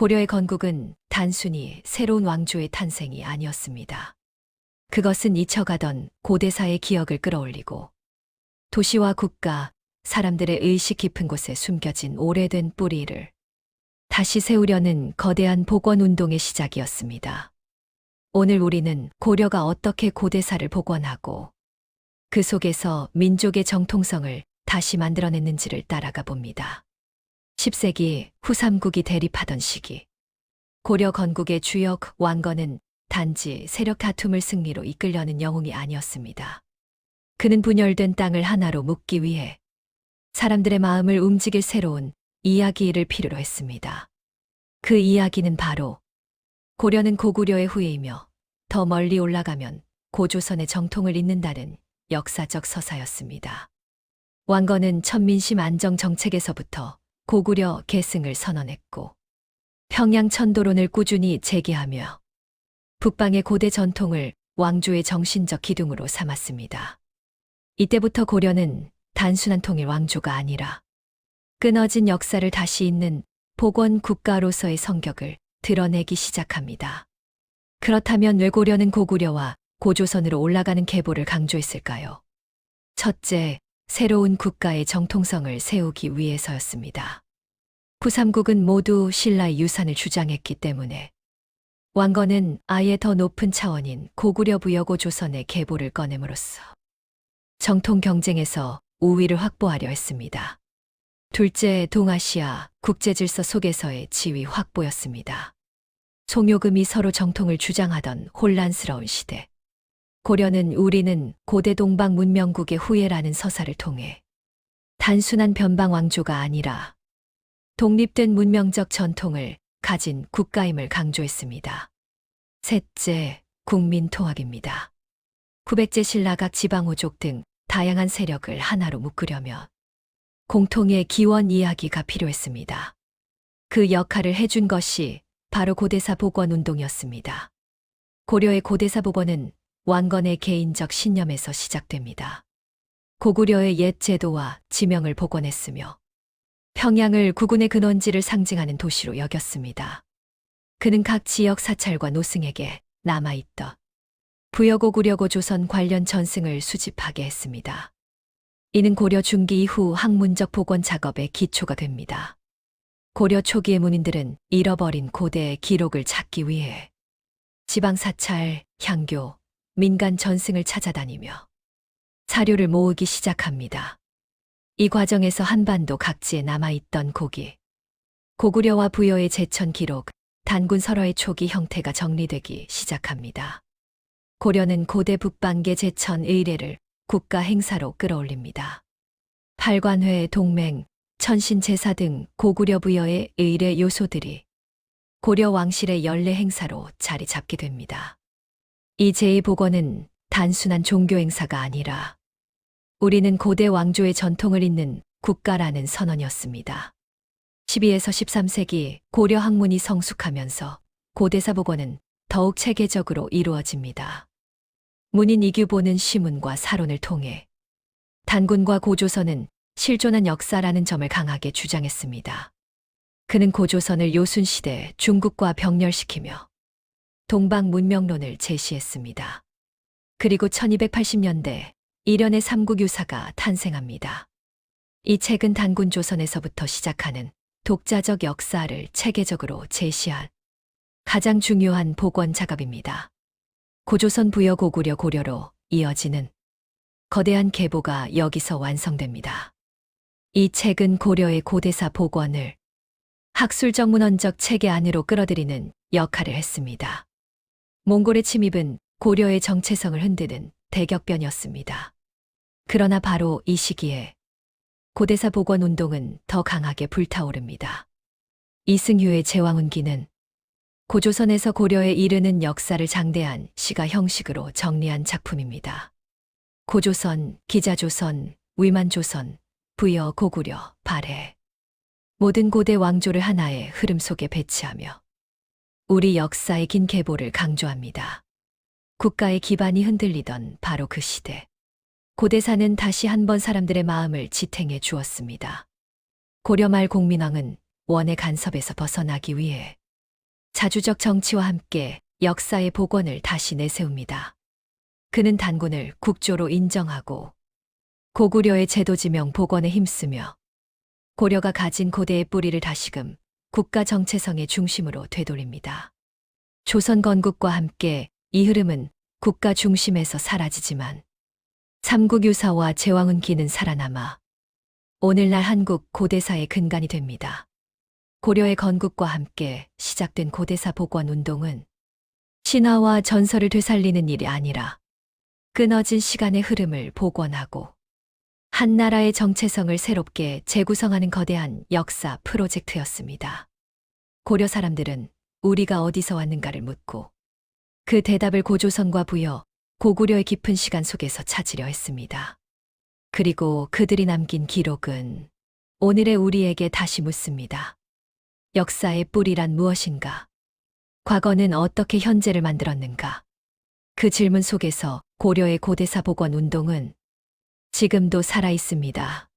고려의 건국은 단순히 새로운 왕조의 탄생이 아니었습니다. 그것은 잊혀가던 고대사의 기억을 끌어올리고 도시와 국가, 사람들의 의식 깊은 곳에 숨겨진 오래된 뿌리를 다시 세우려는 거대한 복원 운동의 시작이었습니다. 오늘 우리는 고려가 어떻게 고대사를 복원하고 그 속에서 민족의 정통성을 다시 만들어냈는지를 따라가 봅니다. 10세기 후삼국이 대립하던 시기. 고려 건국의 주역 왕건은 단지 세력 다툼을 승리로 이끌려는 영웅이 아니었습니다. 그는 분열된 땅을 하나로 묶기 위해 사람들의 마음을 움직일 새로운 이야기를 필요로 했습니다. 그 이야기는 바로 고려는 고구려의 후예이며 더 멀리 올라가면 고조선의 정통을 잇는다는 역사적 서사였습니다. 왕건은 천민심 안정 정책에서부터 고구려 계승을 선언했고 평양 천도론을 꾸준히 제기하며 북방의 고대 전통을 왕조의 정신적 기둥으로 삼았습니다. 이때부터 고려는 단순한 통일 왕조가 아니라 끊어진 역사를 다시 잇는 복원 국가로서의 성격을 드러내기 시작합니다. 그렇다면 왜 고려는 고구려와 고조선으로 올라가는 계보를 강조했을까요? 첫째, 새로운 국가의 정통성을 세우기 위해서였습니다. 부삼국은 모두 신라의 유산을 주장했기 때문에 왕건은 아예 더 높은 차원인 고구려 부여고 조선의 계보를 꺼냄으로써 정통 경쟁에서 우위를 확보하려 했습니다. 둘째, 동아시아 국제 질서 속에서의 지위 확보였습니다. 송요금이 서로 정통을 주장하던 혼란스러운 시대. 고려는 우리는 고대 동방 문명국의 후예라는 서사를 통해 단순한 변방 왕조가 아니라 독립된 문명적 전통을 가진 국가임을 강조했습니다. 셋째, 국민 통합입니다. 구백제 신라각 지방호족 등 다양한 세력을 하나로 묶으려면 공통의 기원 이야기가 필요했습니다. 그 역할을 해준 것이 바로 고대사 복원 운동이었습니다. 고려의 고대사 복원은 왕건의 개인적 신념에서 시작됩니다. 고구려의 옛 제도와 지명을 복원했으며 평양을 국군의 근원지를 상징하는 도시로 여겼습니다. 그는 각 지역 사찰과 노승에게 남아있던 부여고구려고 조선 관련 전승을 수집하게 했습니다. 이는 고려 중기 이후 학문적 복원 작업의 기초가 됩니다. 고려 초기의 문인들은 잃어버린 고대의 기록을 찾기 위해 지방 사찰, 향교, 민간 전승을 찾아다니며 사료를 모으기 시작합니다. 이 과정에서 한반도 각지에 남아있던 고기, 고구려와 부여의 제천 기록, 단군 설화의 초기 형태가 정리되기 시작합니다. 고려는 고대 북방계 제천 의례를 국가 행사로 끌어올립니다. 팔관회, 동맹, 천신제사 등 고구려 부여의 의례 요소들이 고려 왕실의 연례 행사로 자리 잡게 됩니다. 이 제2복원은 단순한 종교 행사가 아니라 우리는 고대 왕조의 전통을 잇는 국가라는 선언이었습니다. 12에서 13세기 고려 학문이 성숙하면서 고대사 복원은 더욱 체계적으로 이루어집니다. 문인 이규보는 시문과 사론을 통해 단군과 고조선은 실존한 역사라는 점을 강하게 주장했습니다. 그는 고조선을 요순시대 중국과 병렬시키며 동방 문명론을 제시했습니다. 그리고 1280년대 일련의 삼국 유사가 탄생합니다. 이 책은 단군 조선에서부터 시작하는 독자적 역사를 체계적으로 제시한 가장 중요한 복원 작업입니다. 고조선 부여 고구려 고려로 이어지는 거대한 계보가 여기서 완성됩니다. 이 책은 고려의 고대사 복원을 학술적 문헌적 체계 안으로 끌어들이는 역할을 했습니다. 몽골의 침입은 고려의 정체성을 흔드는 대격변이었습니다. 그러나 바로 이 시기에 고대사 복원 운동은 더 강하게 불타오릅니다. 이승휴의 제왕운기는 고조선에서 고려에 이르는 역사를 장대한 시가 형식으로 정리한 작품입니다. 고조선, 기자조선, 위만조선, 부여, 고구려, 발해. 모든 고대 왕조를 하나의 흐름 속에 배치하며 우리 역사의 긴 계보를 강조합니다. 국가의 기반이 흔들리던 바로 그 시대. 고대사는 다시 한번 사람들의 마음을 지탱해 주었습니다. 고려 말 공민왕은 원의 간섭에서 벗어나기 위해 자주적 정치와 함께 역사의 복원을 다시 내세웁니다. 그는 단군을 국조로 인정하고 고구려의 제도지명 복원에 힘쓰며 고려가 가진 고대의 뿌리를 다시금 국가 정체성의 중심으로 되돌립니다. 조선 건국과 함께 이 흐름은 국가 중심에서 사라지지만 삼국유사와 제왕은기는 살아남아 오늘날 한국 고대사의 근간이 됩니다. 고려의 건국과 함께 시작된 고대사 복원 운동은 신화와 전설을 되살리는 일이 아니라 끊어진 시간의 흐름을 복원하고 한 나라의 정체성을 새롭게 재구성하는 거대한 역사 프로젝트였습니다. 고려 사람들은 우리가 어디서 왔는가를 묻고 그 대답을 고조선과 부여, 고구려의 깊은 시간 속에서 찾으려 했습니다. 그리고 그들이 남긴 기록은 오늘의 우리에게 다시 묻습니다. 역사의 뿌리란 무엇인가? 과거는 어떻게 현재를 만들었는가? 그 질문 속에서 고려의 고대사 복원 운동은 지금도 살아 있습니다.